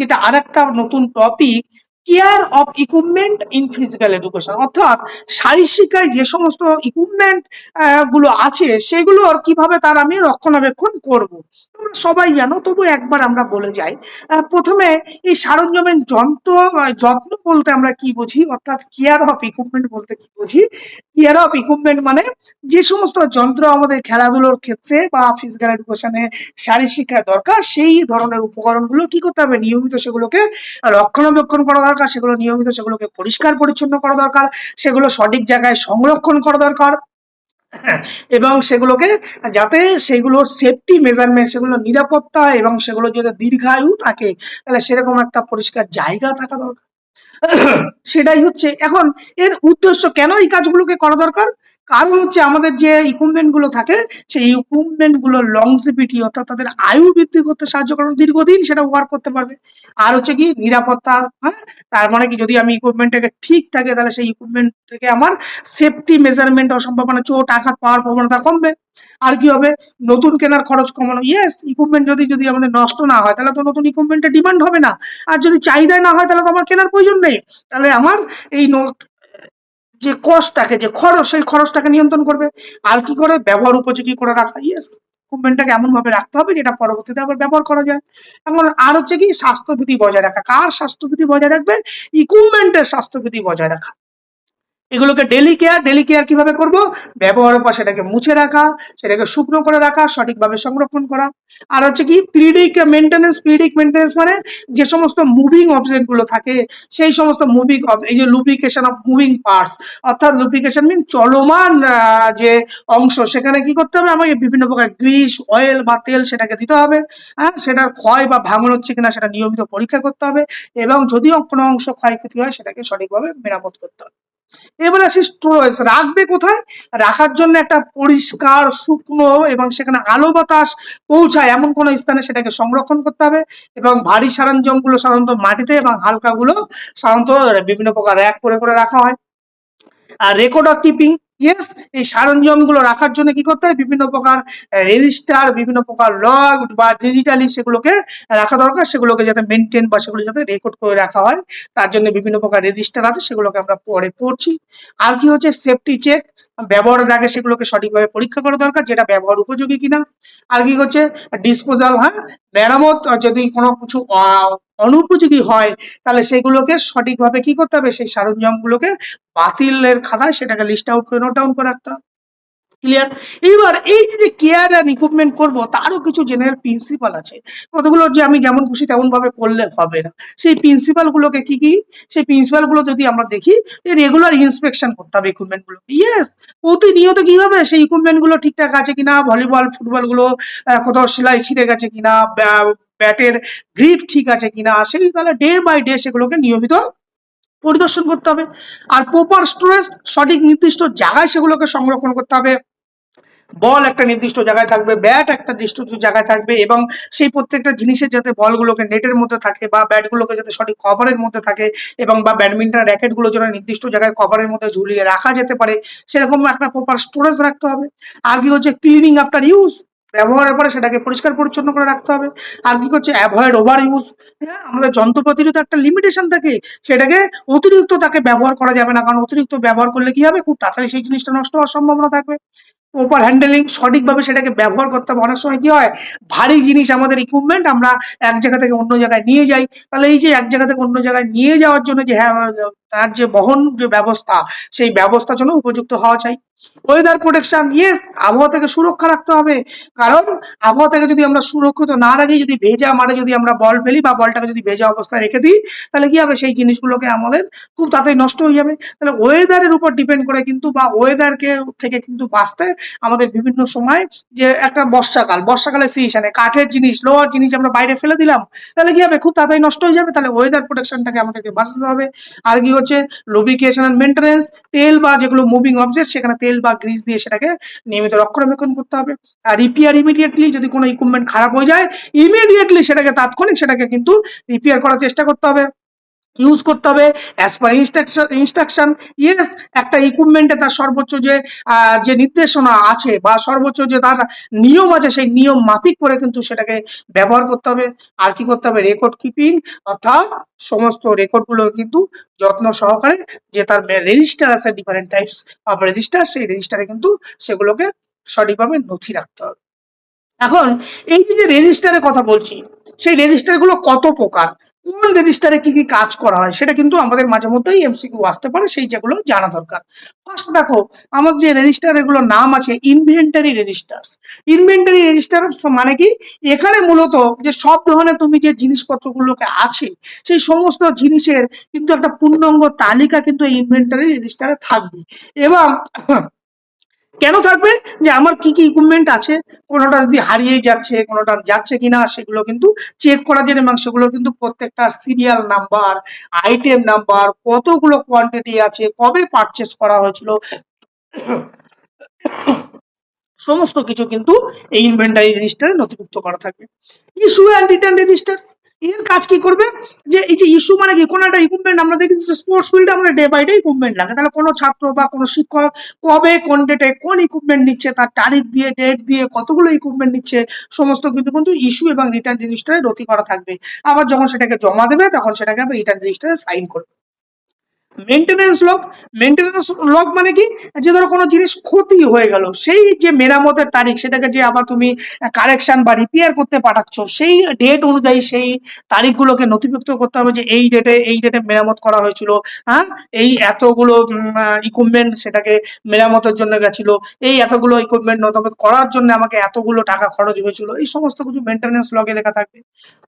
যেটা আর একটা নতুন topic care of equipment in physical education অর্থাৎ শারীরিক যে সমস্ত ইকুইপমেন্টগুলো আছে সেগুলোর কীভাবে তার আমি রক্ষণাবেক্ষণ করব? তোমরা সবাই জানো, তবু একবার আমরা বলে যাই। প্রথমে এই সারঞ্জামের যন্ত্র যত্ন বলতে আমরা কি বুঝি? অর্থাৎ কেয়ার অফ ইকুইপমেন্ট বলতে কি বুঝি? কেয়ার অফ ইকুইপমেন্ট মানে যে সমস্ত যন্ত্র আমাদের খেলাধুলোর ক্ষেত্রে বা ফিজিক্যাল এডুকেশনে শারীরিক শিক্ষায় দরকার, সেই ধরনের উপকরণগুলো কি করতে হবে? নিয়মিত সেগুলোকে রক্ষণাবেক্ষণ করা দরকার সেগুলো নিয়মিত সেগুলোকে পরিষ্কার পরিচ্ছন্ন করা দরকার সেগুলো সঠিক জায়গায় সংরক্ষণ করা দরকার হ্যাঁ, এবং সেগুলোকে যাতে সেগুলোর সেফটি মেজারমেন্ট সেগুলো নিরাপত্তা এবং সেগুলো যদি দীর্ঘায়ু থাকে তাহলে সেরকম একটা পরিষ্কার জায়গা থাকা দরকার। সেটাই হচ্ছে এখন এর উদ্দেশ্য কেন এই কাজগুলোকে করা দরকার? কারণ হচ্ছে আমাদের যে ইকুইপমেন্টগুলো থাকে, সেই ইকুইপমেন্টগুলোর লংজিভিটি অর্থাৎ তাদের আয়ু বৃদ্ধি করতে সাহায্য করে, দীর্ঘদিন সেটা ওয়ার্ক করতে পারবে। আর হচ্ছে কি, নিরাপত্তা হ্যাঁ? তার মানে কি, যদি আমি ইকুইপমেন্টটাকে ঠিক থাকে, তাহলে সেই ইকুইপমেন্ট থেকে আমার সেফটি মেজারমেন্ট সম্ভাবনা চোট, আঘাত পাওয়ার প্রবণতা কমবে। আর কি হবে? নতুন কেনার খরচ কমানো। ইয়েস ইকুইপমেন্ট যদি যদি আমাদের নষ্ট না হয়, তাহলে তো নতুন ইকুইপমেন্টের ডিমান্ড হবে না। আর যদি চাহিদা না হয়, তাহলে তো আমার কেনার প্রয়োজন নেই। তাহলে আমার এই যে কষ্টটাকে, যে খরচ, সেই খরচটাকে নিয়ন্ত্রণ করবে। আর কি করে? ব্যবহার উপযোগী করে রাখা। ইয়েস ইকুইপমেন্টটাকে এমন ভাবে রাখতে হবে যেটা পরবর্তীতে আবার ব্যবহার করা যায়। এখন আর হচ্ছে কি? স্বাস্থ্যবিধি বজায় রাখা। কার স্বাস্থ্যবিধি বজায় রাখবে? ইকুইপমেন্টের স্বাস্থ্যবিধি বজায় রাখা। এগুলোকে ডেলি কেয়ার ডেলি কেয়ার কীভাবে করব? ব্যবহারের পর সেটাকে মুছে রাখা, সেটাকে শুকনো করে রাখা, সঠিকভাবে সংরক্ষণ করা। আর হচ্ছে কি পিরিয়ডিক মেনটেনেন্স পিরিয়ডিক মেনটেনেন্স মানে যে সমস্ত মুভিং অবজেক্টগুলো থাকে, সেই সমস্ত মুভিং এই যে লুব্রিকেশন অফ মুভিং পার্টস অর্থাৎ লুব্রিকেশন মিন চলমান যে অংশ, সেখানে কি করতে হবে? আমাকে বিভিন্ন প্রকার গ্রিস অয়েল বা তেল সেটাকে দিতে হবে। হ্যাঁ সেটার ক্ষয় বা ভাঙন হচ্ছে কিনা সেটা নিয়মিত পরীক্ষা করতে হবে এবং যদিও কোনো অংশ ক্ষয়ক্ষতি হয়, সেটাকে সঠিকভাবে মেরামত করতে হবে। এবার আসি স্টোরেজ রাখবে কোথায়? রাখার জন্য একটা পরিষ্কার, শুকনো এবং সেখানে আলো বাতাস পৌঁছায় এমন কোনো স্থানে সেটাকে সংরক্ষণ করতে হবে এবং ভারী সরঞ্জামগুলো সাধারণত মাটিতে এবং হালকা গুলো সাধারণত বিভিন্ন প্রকার র্যাক করে করে রাখা হয়। আর রেকর্ড অফ কিপিং ইয়েস এই সরঞ্জামগুলো রাখার জন্য কি করতে হয় বিভিন্ন প্রকার রেজিস্টার বিভিন্ন প্রকার লগ বা ডিজিটালি সেগুলোকে রাখা দরকার। সেগুলোকে যাতে মেনটেন বা সেগুলো যাতে রেকর্ড করে রাখা হয়। তার জন্য বিভিন্ন প্রকার রেজিস্টার আছে, সেগুলোকে আমরা পরে পড়ছি। আর কি হচ্ছে? সেফটি চেক ব্যবহারের আগে সেগুলোকে সঠিকভাবে পরীক্ষা করা দরকার, যেটা ব্যবহার উপযোগী কিনা। আর কি হচ্ছে? ডিসপোজাল হ্যাঁ? মেরামত যদি কোনো কিছু অনুপযোগী হয়, তাহলে সেগুলোকে সঠিকভাবে কি করতে হবে? সেই সরঞ্জামগুলোকে বাতিলের খাতায় সেটাকে লিস্ট আউট করে নোট ডাউন করে রাখতে হবে। ক্লিয়ার এইবার এই যে কেয়ার অ্যান্ড ইকুইপমেন্ট করব, তারও কিছু জেনারেল প্রিন্সিপাল আছে। কতগুলো যে আমি যেমন খুশি তেমন ভাবে করলে হবে না। সেই প্রিন্সিপাল গুলোকে কি কি? সেই প্রিন্সিপালগুলো যদি আমরা দেখি রেগুলার ইন্সপেকশন করতে হবে ইকুইপমেন্টগুলো। ইয়েস প্রতিনিয়ত কি হবে? সেই ইকুইপমেন্টগুলো ঠিকঠাক আছে কিনা? ভলিবল ফুটবলগুলো কোথাও সেলাই ছিঁড়ে গেছে কিনা? ব্যাটের গ্রিপ ঠিক আছে কিনা? সেই তাহলে ডে বাই ডে সেগুলোকে নিয়মিত পরিদর্শন করতে হবে। আর প্রপার স্টোরেজ সঠিক নির্দিষ্ট জায়গায় সেগুলোকে সংরক্ষণ করতে হবে। বল একটা নির্দিষ্ট জায়গায় থাকবে ব্যাট একটা নির্দিষ্ট জায়গায় থাকবে এবং সেই প্রত্যেকটা জিনিসের যাতে বলগুলোকে নেটের মধ্যে থাকে বা ব্যাটগুলোকে যাতে সঠিক কভারের মধ্যে থাকে এবং বা ব্যাডমিন্টন র্যাকেটগুলো যেন নির্দিষ্ট জায়গায় কভারের মধ্যে ঝুলিয়ে রাখা যেতে পারে, সেরকম একটা প্রপার স্টোরেজ রাখতে হবে। আর কি হচ্ছে ক্লিনিং আফটার ইউজ ব্যবহারের পরে সেটাকে পরিষ্কার পরিচ্ছন্ন করে রাখতে হবে। আর কি হচ্ছে অ্যাভয়েড ওভার ইউজ হ্যাঁ আমাদের যন্ত্রপাতিরও তো একটা লিমিটেশন থাকে, সেটাকে অতিরিক্ত তাকে ব্যবহার করা যাবে না, কারণ অতিরিক্ত ব্যবহার করলে কি হবে? খুব তাড়াতাড়ি সেই জিনিসটা নষ্ট হওয়ার সম্ভাবনা থাকবে। প্রপার হ্যান্ডেলিং সঠিকভাবে সেটাকে ব্যবহার করতে হবে। অনেক সময় কি হয়, ভারী জিনিস আমাদের ইকুইপমেন্ট আমরা এক জায়গা থেকে অন্য জায়গায় নিয়ে যাই। তাহলে এই যে এক জায়গা থেকে অন্য জায়গায় নিয়ে যাওয়ার জন্য যে হ্যাঁ তার যে বহন যে ব্যবস্থা, সেই ব্যবস্থার জন্য উপযুক্ত হওয়া চাই। ওয়েদার প্রোটেকশন ইয়েস আবহাওয়া থেকে সুরক্ষা রাখতে হবে। কারণ, আবহাওয়া থেকে যদি আমরা সুরক্ষিত না রাখি, যদি ভেজা মাঠে যদি আমরা বল ফেলি বা বলটাকে যদি ভেজা অবস্থায় রেখে দিই, তাহলে কি হবে? সেই জিনিসগুলোকে আমাদের খুব তাড়াতাড়ি নষ্ট হয়ে যাবে। তাহলে ওয়েদারের উপর ডিপেন্ড করে কিন্তু বা ওয়েদারকে থেকে কিন্তু বাঁচতে আমাদের বিভিন্ন সময় যে একটা বর্ষাকাল, বর্ষাকালে সিজনে কাঠের জিনিস, লোহার জিনিস আমরা বাইরে ফেলে দিলাম, তাহলে কি হবে? খুব তাড়াতাড়ি নষ্ট হয়ে যাবে। তাহলে ওয়েদার প্রোটেকশনটাকে আমাদেরকে বাঁচাতে হবে। আর কি হচ্ছে? লুব্রিকেশন এন্ড মেনটেন্স তেল বা যেগুলো মুভিং অবজেক্ট সেখানে তেল বা গ্রিস দিয়ে সেটাকে নিয়মিত রক্ষণাবেক্ষণ করতে হবে। আর রিপেয়ার ইমিডিয়েটলি যদি কোনো ইকুইপমেন্ট খারাপ হয়ে যায় ইমিডিয়েটলি সেটাকে তাৎক্ষণিক সেটাকে কিন্তু রিপেয়ার করার চেষ্টা করতে হবে। ইউজ করতে হবে as per instruction instruction yes একটা ইকুইপমেন্টে তার সর্বোচ্চ যে যে নির্দেশনা আছে বা সর্বোচ্চ যে তার নিয়ম আছে, সেই নিয়ম মাফিক করে কিন্তু সেটাকে ব্যবহার করতে হবে। আর কি করতে হবে? রেকর্ড কিপিং অর্থাৎ সমস্ত রেকর্ডগুলো কিন্তু যত্ন সহকারে যে তার রেজিস্টার আছে ডিফারেন্ট টাইপস অফ রেজিস্টার সেই রেজিস্টারে কিন্তু সেগুলোকে সঠিকভাবে নথি রাখতে হবে। এখন এই যে রেজিস্টারের কথা বলছি সেই রেজিস্টারগুলো কত প্রকার? কোন রেজিস্টারে কি কি কাজ করা হয়? সেটা কিন্তু আমাদের মাঝে মধ্যেই এমসিকিউ আসতে পারে, সেই যেগুলো জানা দরকার। ফার্স্ট দেখো, আমার যে রেজিস্টার এগুলোর নাম আছে ইনভেন্টারি রেজিস্টার ইনভেন্টারি রেজিস্টার মানে কি? এখানে মূলত যে সব ধরনের তুমি যে জিনিসপত্রগুলোকে আছে, সেই সমস্ত জিনিসের কিন্তু একটা পূর্ণাঙ্গ তালিকা কিন্তু এই ইনভেন্টারি রেজিস্টারে থাকবে। এবং কেন থাকবে? যে আমার কি কি ইকুইপমেন্ট আছে? কোনোটা যদি হারিয়ে যাচ্ছে, কোনোটা যাচ্ছে কিনা, সেগুলো কিন্তু চেক করা যায় এবং সেগুলো কিন্তু প্রত্যেকটা সিরিয়াল নাম্বার আইটেম নাম্বার কতগুলো কোয়ান্টিটি আছে, কবে পারচেস করা হয়েছিল? সমস্ত কিছু কিন্তু এই ইনভেন্টারি রেজিস্টারে নথিভুক্ত করা থাকবে। ইস্যু অ্যান্ড রিটার্ন রেজিস্টার্স এর কাজ কি করবে? যে এই যে ইস্যু মানে কি? কোনো একটা ইকুইপমেন্ট আমরা দেখি স্পোর্টস ফিল্ডে আমাদের ডে বাই ডে ইকুইপমেন্ট লাগে। তাহলে কোনো ছাত্র বা কোনো শিক্ষক কবে, কোন ডেটে কোন ইকুইপমেন্ট নিচ্ছে, তার তারিখ দিয়ে ডেট দিয়ে কতগুলো ইকুইপমেন্ট নিচ্ছে, সমস্ত কিন্তু কিন্তু ইস্যু এবং রিটার্ন রেজিস্টারে নথি করা থাকবে। আবার যখন সেটাকে জমা দেবে, তখন সেটাকে আবার রিটার্ন রেজিস্টারে সাইন করবে। মেনটেনেন্স লগ মেনটেনেন্স লগ মানে কি? যে ধরো কোনো জিনিস ক্ষতি হয়ে গেল, সেই যে মেরামতের তারিখ, সেটাকে যে আবার তুমি কারেকশন বা রিপেয়ার করতে পাঠাচ্ছ, সেই ডেট অনুযায়ী সেই তারিখগুলোকে নথিভুক্ত করতে হবে যে এই ডেটে এই ডেটে মেরামত করা হয়েছিল হ্যাঁ? এই এতগুলো ইকুইপমেন্ট সেটাকে মেরামতের জন্য গেছিল, এই এতগুলো ইকুইপমেন্ট নথিভুক্ত করার জন্য আমাকে এতগুলো টাকা খরচ হয়েছিল, এই সমস্ত কিছু মেনটেনেন্স লগে লেখা থাকবে।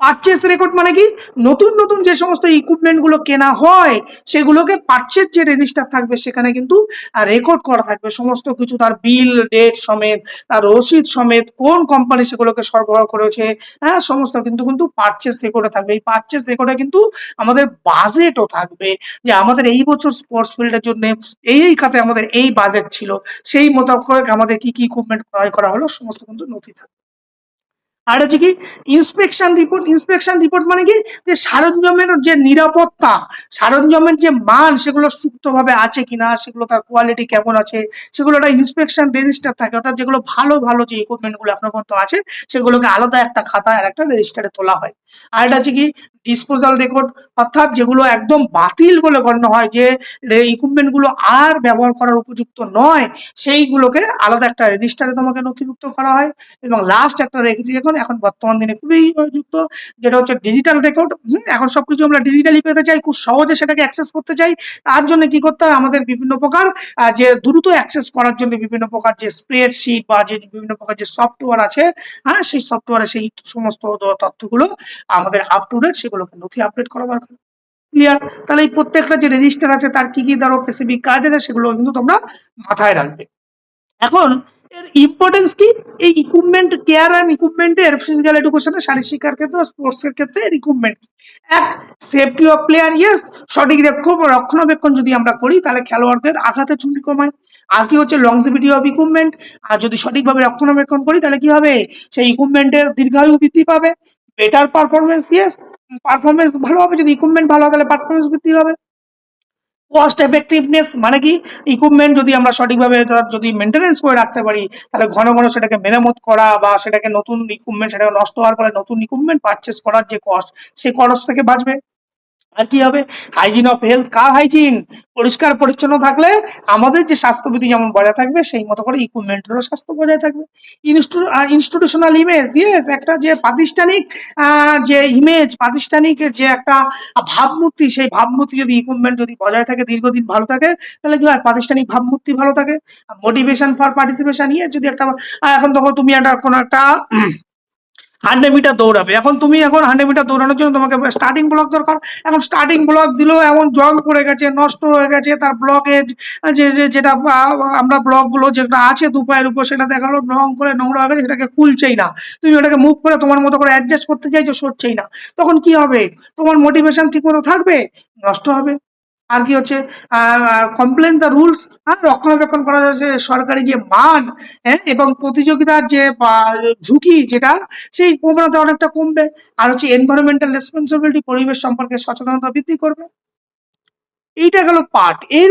পারচেস রেকর্ড মানে কি? নতুন নতুন যে সমস্ত ইকুইপমেন্টগুলো কেনা হয়, সেগুলোকে পারচেস যে রেজিস্টার থাকবে সেখানে কিন্তু রেকর্ড করা থাকবে। সমস্ত কিছু, তার বিল ডেট সমেত, তার রসিদ সমেত, কোন কোম্পানি সেগুলোকে সরবরাহ করেছে হ্যাঁ সমস্ত কিন্তু কিন্তু পারচেস রেকর্ডে থাকবে। এই পারচেস রেকর্ডে কিন্তু আমাদের বাজেটও থাকবে যে আমাদের এই বছর স্পোর্টস ফিল্ডের জন্য এই এই খাতে আমাদের এই বাজেট ছিল। সেই মোতাবেক আমাদের কি কি ইকুইপমেন্ট ক্রয় করা হলো, সমস্ত কিন্তু নথি থাকবে। আর হচ্ছে কি ইন্সপেকশন রিপোর্ট ইন্সপেকশন রিপোর্ট মানে কি যে সরঞ্জামের যে নিরাপত্তা, সরঞ্জামের যে মান সেগুলো সুপ্তভাবে আছে কিনা, সেগুলো তার কোয়ালিটি কেমন আছে, সেগুলো একটা ইন্সপেকশন রেজিস্টার থাকে, অর্থাৎ যেগুলো ভালো ভালো যে ইকুইপমেন্টগুলো আপনার পর্যন্ত আছে, সেগুলোকে আলাদা একটা খাতায় আর একটা রেজিস্টারে তোলা হয়। আর এটা হচ্ছে কি ডিসপোজাল রেকর্ড অর্থাৎ যেগুলো একদম বাতিল বলে গণ্য হয়, যে ইকুইপমেন্টগুলো আর ব্যবহার করার উপযুক্ত নয়, সেইগুলোকে আলাদা একটা রেজিস্টারে তোমাকে নথিভুক্ত করা হয় এবং লাস্ট একটা রেখেছি এখন বর্তমান দিনে খুবই যুক্ত। যেটা হচ্ছে ডিজিটাল রেকর্ড এখন সবকিছু আমরা ডিজিটালি পেতে চাই, খুব সহজে সেটাকে অ্যাক্সেস করতে চাই। তার জন্য কি করতে হয়? আমাদের বিভিন্ন প্রকার যে দ্রুত অ্যাক্সেস করার জন্য বিভিন্ন প্রকার যে স্প্রেডশিট বা যে বিভিন্ন প্রকার যে সফটওয়্যার আছে হ্যাঁ সেই সফটওয়্যারে সেই সমস্ত তথ্যগুলো আমাদের আপ টু ডেট সেগুলোকে নথি আপডেট করা দরকার। ক্লিয়ার তাহলে এই প্রত্যেকটা যে রেজিস্টার আছে, তার কি কি ধরো স্পেসিফিক কাজ আছে, সেগুলো কিন্তু তোমরা মাথায় রাখবে। এখন এর ইম্পর্টেন্স কি? এই ইকুইপমেন্ট কেয়ার অ্যান্ড ইকুইপমেন্টের ফিজিক্যাল এডুকেশনের শারীরিক শিক্ষার ক্ষেত্রে স্পোর্টস এর ক্ষেত্রে এর ইকুইপমেন্ট এক সেফটি অফ প্লেয়ার ইয়েস সঠিক রক্ষ- রক্ষণাবেক্ষণ যদি আমরা করি, তাহলে খেলোয়াড়দের আঘাতের ঝুঁকি কমায়। আর কি হচ্ছে? লংজিভিটি অফ ইকুইপমেন্ট আর যদি সঠিকভাবে রক্ষণাবেক্ষণ করি, তাহলে কি হবে? সেই ইকুইপমেন্টের দীর্ঘায়ু বৃদ্ধি পাবে। বেটার পারফরমেন্স ইয়েস পারফরমেন্স ভালো হবে। যদি ইকুইপমেন্ট ভালো হয়, তাহলে পারফরমেন্স বৃদ্ধি হবে। কস্ট এফেক্টিভনেস মানে কি? ইকুইপমেন্ট যদি আমরা সঠিকভাবে যদি মেনটেনেন্স করে রাখতে পারি, তাহলে ঘন ঘন সেটাকে মেরামত করা বা সেটাকে নতুন ইকুইপমেন্ট সেটাকে নষ্ট হওয়ার পরে নতুন ইকুইপমেন্ট পারচেস করার যে কস্ট সেই কস্ট থেকে বাঁচবে। আর কি হবে? হাইজিন অফ হেলথ কার হাইজিন পরিষ্কার, পরিচ্ছন্ন থাকলে আমাদের যে স্বাস্থ্যবিধি যেমন বজায় থাকবে, সেই মতো করে ইকুইপমেন্টেরও স্বাস্থ্য বজায় থাকবে। ইনস্টিটিউশনাল ইমেজ ইয়েস একটা যে প্রাতিষ্ঠানিক যে ইমেজ প্রাতিষ্ঠানিক যে একটা ভাবমূর্তি, সেই ভাবমূর্তি যদি ইকুইপমেন্ট যদি বজায় থাকে, দীর্ঘদিন ভালো থাকে, তাহলে কি হয়? প্রাতিষ্ঠানিক ভাবমূর্তি ভালো থাকে। মোটিভেশন ফর পার্টিসিপেশন ইয়ে যদি একটা এখন তখন তুমি একটা কোনো একটা হান্ড্রেড মিটার দৌড়াবে। এখন তুমি এখন হান্ড্রেড মিটার দৌড়ানোর জন্য তোমাকে স্টার্টিং ব্লক দরকার। এখন স্টার্টিং ব্লক দিলেও এমন জং পড়ে গেছে, নষ্ট হয়ে গেছে, তার ব্লকেজ যে যেটা আমরা ব্লকগুলো যেটা আছে দু পায়ের উপর সেটা দেখাল, রং করে নোংরা হয়ে গেছে, সেটাকে খুলছেই না। তুমি ওটাকে মুভ করে তোমার মতো করে অ্যাডজাস্ট করতে চাইছো, সরছেই না। তখন কি হবে? তোমার মোটিভেশন ঠিক মতো থাকবে? নষ্ট হবে। আর কি হচ্ছে কমপ্লেন দ্য রুলস হ্যাঁ রক্ষণাবেক্ষণ করা যাচ্ছে সরকারি যে মান হ্যাঁ এবং প্রতিযোগিতার যে ঝুঁকি যেটা, সেই প্রবণতা অনেকটা কমবে। আর হচ্ছে এনভায়রনমেন্টাল রেসপন্সিবিলিটি পরিবেশ সম্পর্কে সচেতনতা বৃদ্ধি করবে। এইটা গেল পার্ট এর